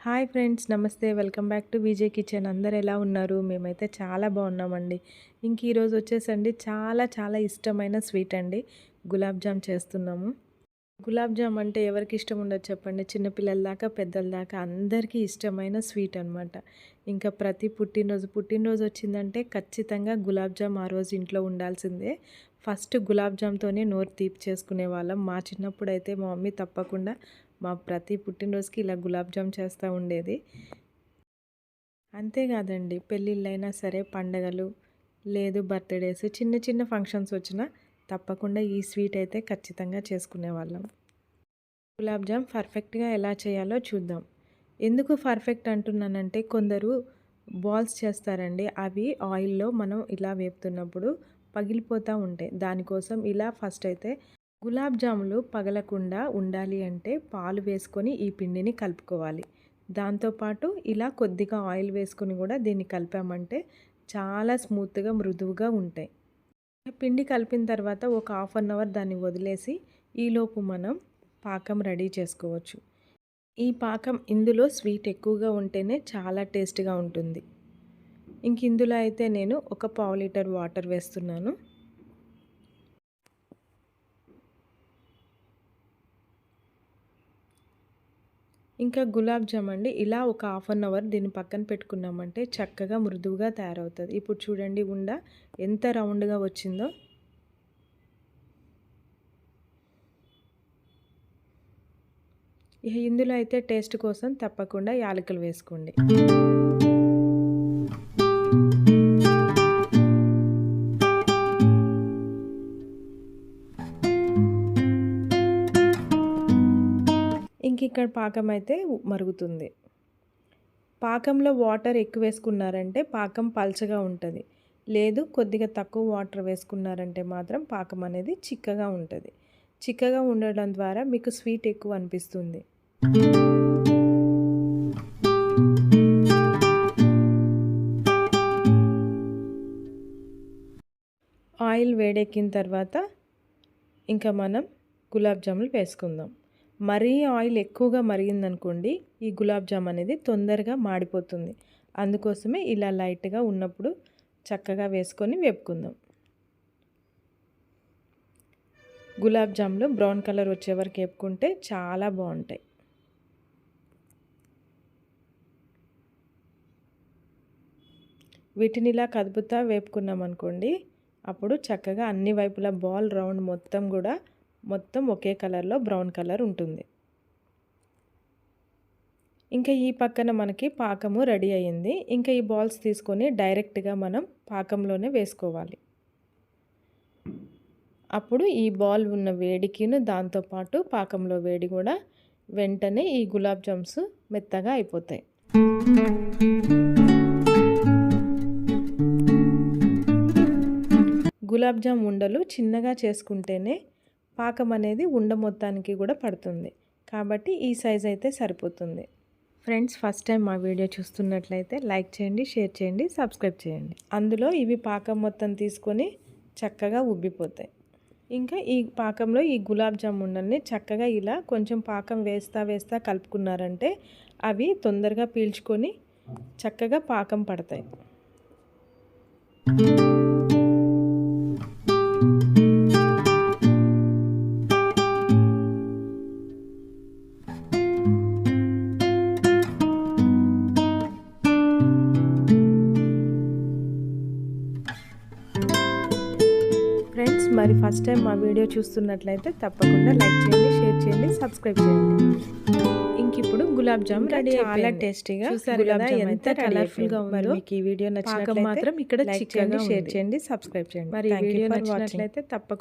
Hi friends నమస్తే. Welcome back to Vijay kitchen. అందరు ఎలా ఉన్నారు? మేమైతే చాలా బాగున్నామండి. ఇంక ఈరోజు వచ్చేసండి చాలా చాలా ఇష్టమైన స్వీట్ అండి. గులాబ్ జామ్ చేస్తున్నాము. గులాబ్ జామ్ అంటే ఎవరికి ఇష్టం ఉండదు చెప్పండి. చిన్నపిల్లల దాకా పెద్దల దాకా అందరికీ ఇష్టమైన స్వీట్ అనమాట ఇంకా ప్రతి పుట్టినరోజు పుట్టినరోజు వచ్చిందంటే ఖచ్చితంగా గులాబ్ జామ్ ఆ రోజు ఇంట్లో ఉండాల్సిందే. ఫస్ట్ గులాబ్ జామ్తోనే నోరు తీపి చేసుకునే వాళ్ళం మా చిన్నప్పుడు అయితే మా మమ్మీ తప్పకుండా మా ప్రతి పుట్టినరోజుకి ఇలా గులాబ్ జామ్ చేస్తూ ఉండేది. అంతేకాదండి పెళ్ళిళ్ళైనా సరే పండగలు లేదు బర్త్డేస్ చిన్న చిన్న ఫంక్షన్స్ వచ్చినా తప్పకుండా ఈ స్వీట్ అయితే ఖచ్చితంగా చేసుకునే వాళ్ళం గులాబ్ జామ్ పర్ఫెక్ట్గా ఎలా చేయాలో చూద్దాం. ఎందుకు పర్ఫెక్ట్ అంటున్నానంటే కొందరు బాల్స్ చేస్తారండి అవి ఆయిల్లో మనం ఇలా వేపుతున్నప్పుడు పగిలిపోతూ ఉంటాయి. దానికోసం ఇలా ఫస్ట్ అయితే గులాబ్ జాములు పగలకుండా ఉండాలి అంటే పాలు వేసుకొని ఈ పిండిని కలుపుకోవాలి. దాంతోపాటు ఇలా కొద్దిగా ఆయిల్ వేసుకొని కూడా దీన్ని కలిపామంటే చాలా స్మూత్గా మృదువుగా ఉంటాయి. పిండి కలిపిన తర్వాత ఒక హాఫ్ అన్ అవర్ దాన్ని వదిలేసి ఈలోపు మనం పాకం రెడీ చేసుకోవచ్చు. ఈ పాకం ఇందులో స్వీట్ ఎక్కువగా ఉంటేనే చాలా టేస్ట్గా ఉంటుంది. ఇంక ఇందులో అయితే నేను ఒక పావు లీటర్ వాటర్ వేస్తున్నాను. ఇంకా గులాబ్ జామ్ అండి. ఇలా ఒక హాఫ్ అన్ అవర్ దీన్ని పక్కన పెట్టుకున్నామంటే చక్కగా మృదువుగా తయారవుతుంది. ఇప్పుడు చూడండి ఉండ ఎంత రౌండ్గా వచ్చిందో. ఇందులో అయితే టేస్ట్ కోసం తప్పకుండా యాలకులు వేసుకోండి. ఇక్కడ పాకం అయితే మరుగుతుంది. పాకంలో వాటర్ ఎక్కువ వేసుకున్నారంటే పాకం పల్చగా ఉంటుంది. లేదు కొద్దిగా తక్కువ వాటర్ వేసుకున్నారంటే మాత్రం పాకం అనేది చిక్కగా ఉంటుంది. చిక్కగా ఉండడం ద్వారా మీకు స్వీట్ ఎక్కువ అనిపిస్తుంది. ఆయిల్ వేడెక్కిన తర్వాత ఇంకా మనం గులాబ్ జాములు వేసుకుందాం. మరీ ఆయిల్ ఎక్కువగా మరిగిందనుకోండి ఈ గులాబ్ జామ్ అనేది తొందరగా మాడిపోతుంది. అందుకోసమే ఇలా లైట్గా ఉన్నప్పుడు చక్కగా వేసుకొని వేపుకుందాం. గులాబ్ జామ్లో బ్రౌన్ కలర్ వచ్చే వరకు వేపుకుంటే చాలా బాగుంటాయి. వీటిని ఇలా కదుపుతా వేపుకున్నాం అనుకోండి అప్పుడు చక్కగా అన్ని వైపులా బాల్ రౌండ్ మొత్తం కూడా మొత్తం ఒకే కలర్లో బ్రౌన్ కలర్ ఉంటుంది. ఇంకా ఈ పక్కన మనకి పాకము రెడీ అయ్యింది. ఇంకా ఈ బాల్స్ తీసుకొని డైరెక్ట్గా మనం పాకంలోనే వేసుకోవాలి. అప్పుడు ఈ బాల్ ఉన్న వేడికిను దాంతోపాటు పాకంలో వేడి కూడా వెంటనే ఈ గులాబ్ జామ్స్ మెత్తగా అయిపోతాయి. గులాబ్ జామ్ ఉండలు చిన్నగా చేసుకుంటేనే పాకం అనేది ఉండ మొత్తానికి కూడా పడుతుంది. కాబట్టి ఈ సైజ్ అయితే సరిపోతుంది. ఫ్రెండ్స్ ఫస్ట్ టైం మా వీడియో చూస్తున్నట్లయితే లైక్ చేయండి షేర్ చేయండి సబ్స్క్రైబ్ చేయండి. అందులో ఇవి పాకం మొత్తం తీసుకొని చక్కగా ఉబ్బిపోతాయి. ఇంకా ఈ పాకంలో ఈ గులాబ్ జామ్ ఉండల్ని చక్కగా ఇలా కొంచెం పాకం వేస్తా వేస్తా కలుపుకున్నారంటే అవి తొందరగా పీల్చుకొని చక్కగా పాకం పడతాయి. ఫ్రెండ్స్ మరి ఫస్ట్ టైం మా వీడియో చూస్తున్నట్లయితే తప్పకుండా లైక్ చేయండి షేర్ చేయండి సబ్స్క్రైబ్ చేయండి. ఇంక ఇప్పుడు గులాబ్ జామ్ రెడీ చాలా టేస్టీగా గులాబ్ జామ్ ఎంత కలర్ఫుల్గా ఉందో. మీకు ఈ వీడియో నచ్చినట్లయితే మాత్రం ఇక్కడ చికెన్ షేర్ చేయండి సబ్స్క్రైబ్ చేయండి మరి వీడియో నచ్చినట్లయితే తప్పకుండా